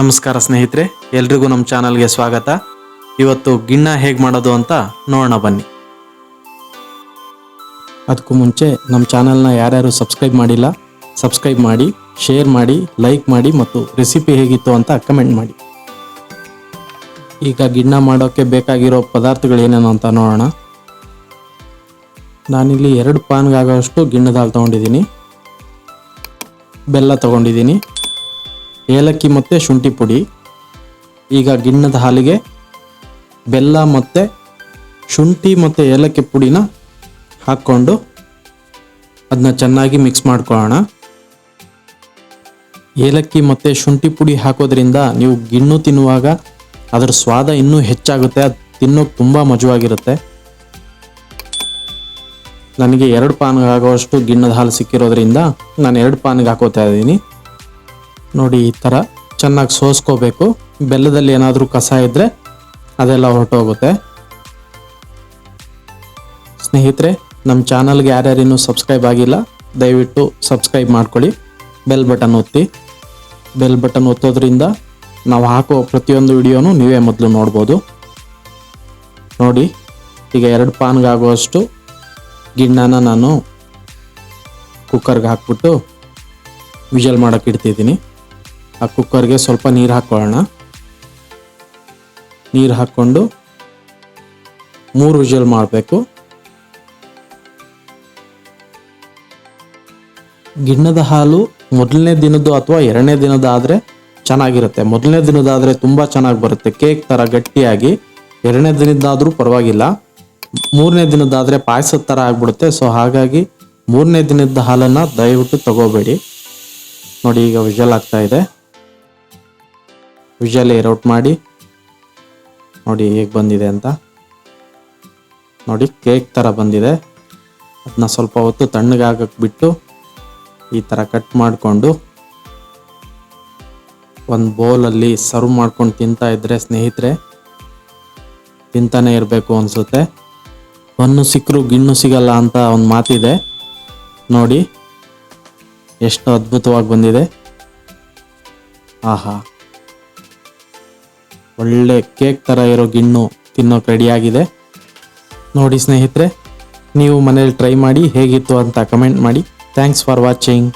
ನಮಸ್ಕಾರ ಸ್ನೇಹಿತರೆ, ಎಲ್ರಿಗೂ ನಮ್ಮ ಚಾನಲ್ಗೆ ಸ್ವಾಗತ. ಇವತ್ತು ಗಿಣ್ಣ ಹೇಗೆ ಮಾಡೋದು ಅಂತ ನೋಡೋಣ ಬನ್ನಿ. ಅದಕ್ಕೂ ಮುಂಚೆ ನಮ್ಮ ಚಾನಲ್ನ ಯಾರ್ಯಾರು ಸಬ್ಸ್ಕ್ರೈಬ್ ಮಾಡಿಲ್ಲ, ಸಬ್ಸ್ಕ್ರೈಬ್ ಮಾಡಿ, ಶೇರ್ ಮಾಡಿ, ಲೈಕ್ ಮಾಡಿ ಮತ್ತು ರೆಸಿಪಿ ಹೇಗಿತ್ತು ಅಂತ ಕಮೆಂಟ್ ಮಾಡಿ. ಈಗ ಗಿಣ್ಣ ಮಾಡೋಕ್ಕೆ ಬೇಕಾಗಿರೋ ಪದಾರ್ಥಗಳು ಏನೇನು ಅಂತ ನೋಡೋಣ. ನಾನಿಲ್ಲಿ ಎರಡು ಪಾನ್ಗಾಗೋಷ್ಟು ಗಿಣ್ಣದ ತೊಗೊಂಡಿದ್ದೀನಿ. ಬೆಲ್ಲ ತೊಗೊಂಡಿದ್ದೀನಿ. ಏಲಕ್ಕಿ ಮತ್ತು ಶುಂಠಿ ಪುಡಿ. ಈಗ ಗಿಣ್ಣದ ಹಾಲಿಗೆ ಬೆಲ್ಲ ಮತ್ತು ಶುಂಠಿ ಮತ್ತು ಏಲಕ್ಕಿ ಪುಡಿನ ಹಾಕ್ಕೊಂಡು ಅದನ್ನ ಚೆನ್ನಾಗಿ ಮಿಕ್ಸ್ ಮಾಡ್ಕೊಳ್ಳೋಣ. ಏಲಕ್ಕಿ ಮತ್ತು ಶುಂಠಿ ಪುಡಿ ಹಾಕೋದ್ರಿಂದ ನೀವು ಗಿಣ್ಣು ತಿನ್ನುವಾಗ ಅದರ ಸ್ವಾದ ಇನ್ನೂ ಹೆಚ್ಚಾಗುತ್ತೆ, ಅದು ತಿನ್ನೋಕೆ ತುಂಬ ಮಜವಾಗಿರುತ್ತೆ. ನನಗೆ ಎರಡು ಪಾನ್ಗೆ ಆಗೋವಷ್ಟು ಗಿಣ್ಣದ ಹಾಲು ಸಿಕ್ಕಿರೋದ್ರಿಂದ ನಾನು ಎರಡು ಪಾನ್ಗೆ ಹಾಕೋತಾ ಇದ್ದೀನಿ. ನೋಡಿ ಈ ಥರ ಚೆನ್ನಾಗಿ ಸೋಸ್ಕೋಬೇಕು. ಬೆಲ್ಲದಲ್ಲಿ ಏನಾದರೂ ಕಸ ಇದ್ದರೆ ಅದೆಲ್ಲ ಹೊರಟೋಗುತ್ತೆ. ಸ್ನೇಹಿತರೆ ನಮ್ಮ ಚಾನಲ್ಗೆ ಯಾರ್ಯಾರಿನ್ನೂ ಸಬ್ಸ್ಕ್ರೈಬ್ ಆಗಿಲ್ಲ, ದಯವಿಟ್ಟು ಸಬ್ಸ್ಕ್ರೈಬ್ ಮಾಡ್ಕೊಳ್ಳಿ. ಬೆಲ್ ಬಟನ್ ಒತ್ತಿ. ಬೆಲ್ ಬಟನ್ ಒತ್ತೋದ್ರಿಂದ ನಾವು ಹಾಕೋ ಪ್ರತಿಯೊಂದು ವಿಡಿಯೋನು ನೀವೇ ಮೊದಲು ನೋಡ್ಬೋದು. ನೋಡಿ, ಈಗ ಎರಡು ಪಾನ್ಗಾಗುವಷ್ಟು ಗಿಣ್ಣನ ನಾನು ಕುಕ್ಕರ್ಗೆ ಹಾಕ್ಬಿಟ್ಟು ವಿಜಲ್ ಮಾಡೋಕೆ ಇಡ್ತಿದ್ದೀನಿ. ಆ ಕುಕ್ಕರ್ಗೆ ಸ್ವಲ್ಪ ನೀರು ಹಾಕ್ಕೊಳ್ಳೋಣ ನೀರು ಹಾಕ್ಕೊಂಡು ಮೂರು ವಿಜಲ್ ಮಾಡಬೇಕು. ಗಿಣ್ಣದ ಹಾಲು ಮೊದಲನೇ ದಿನದ್ದು ಅಥವಾ ಎರಡನೇ ದಿನದ ಆದರೆ ಚೆನ್ನಾಗಿರುತ್ತೆ. ಮೊದಲನೇ ದಿನದಾದರೆ ತುಂಬ ಚೆನ್ನಾಗಿ ಬರುತ್ತೆ. ಕೇಕ್ ಥರ ಗಟ್ಟಿಯಾಗಿ. ಎರಡನೇ ದಿನದಾದರೂ ಪರವಾಗಿಲ್ಲ. ಮೂರನೇ ದಿನದಾದರೆ ಪಾಯಸದ ಥರ ಆಗ್ಬಿಡುತ್ತೆ. ಸೊ ಹಾಗಾಗಿ ಮೂರನೇ ದಿನದ ಹಾಲನ್ನು ದಯವಿಟ್ಟು ತಗೋಬೇಡಿ. ನೋಡಿ, ಈಗ ವಿಜಲ್ ಆಗ್ತಾ ಇದೆ. ವಿಜಲ್ ರೌಟ್ ಮಾಡಿ. ನೋಡಿ ಹೇಗೆ ಬಂದಿದೆ ಅಂತ. ನೋಡಿ ಕೇಕ್ ಥರ ಬಂದಿದೆ. ಅದನ್ನ ಸ್ವಲ್ಪ ಹೊತ್ತು ತಣ್ಣಗಾಗಕ್ಕೆ ಬಿಟ್ಟು ಈ ಥರ ಕಟ್ ಮಾಡಿಕೊಂಡು ಒಂದು ಬೌಲಲ್ಲಿ ಸರ್ವ್ ಮಾಡ್ಕೊಂಡು ತಿಂತಾ ಇದ್ದರೆ ಸ್ನೇಹಿತರೆ ತಿಂತಾನೆ ಇರಬೇಕು ಅನಿಸುತ್ತೆ. ಬನ್ನು ಸಿಕ್ಕರು ಗಿಣ್ಣು ಸಿಗಲ್ಲ ಅಂತ ಒಂದು ಮಾತಿದೆ. ನೋಡಿ, ಎಷ್ಟು ಅದ್ಭುತವಾಗಿ ಬಂದಿದೆ. ಆಹಾ. ಒಳ್ಳೆ ಕೇಕ್ ಥರ ಇರೋ ಗಿಣ್ಣು ತಿನ್ನೋಕೆ ರೆಡಿಯಾಗಿದೆ ನೋಡಿ ಸ್ನೇಹಿತರೆ, ನೀವು ಮನೇಲಿ ಟ್ರೈ ಮಾಡಿ ಹೇಗಿತ್ತು ಅಂತ ಕಮೆಂಟ್ ಮಾಡಿ. Thanks for watching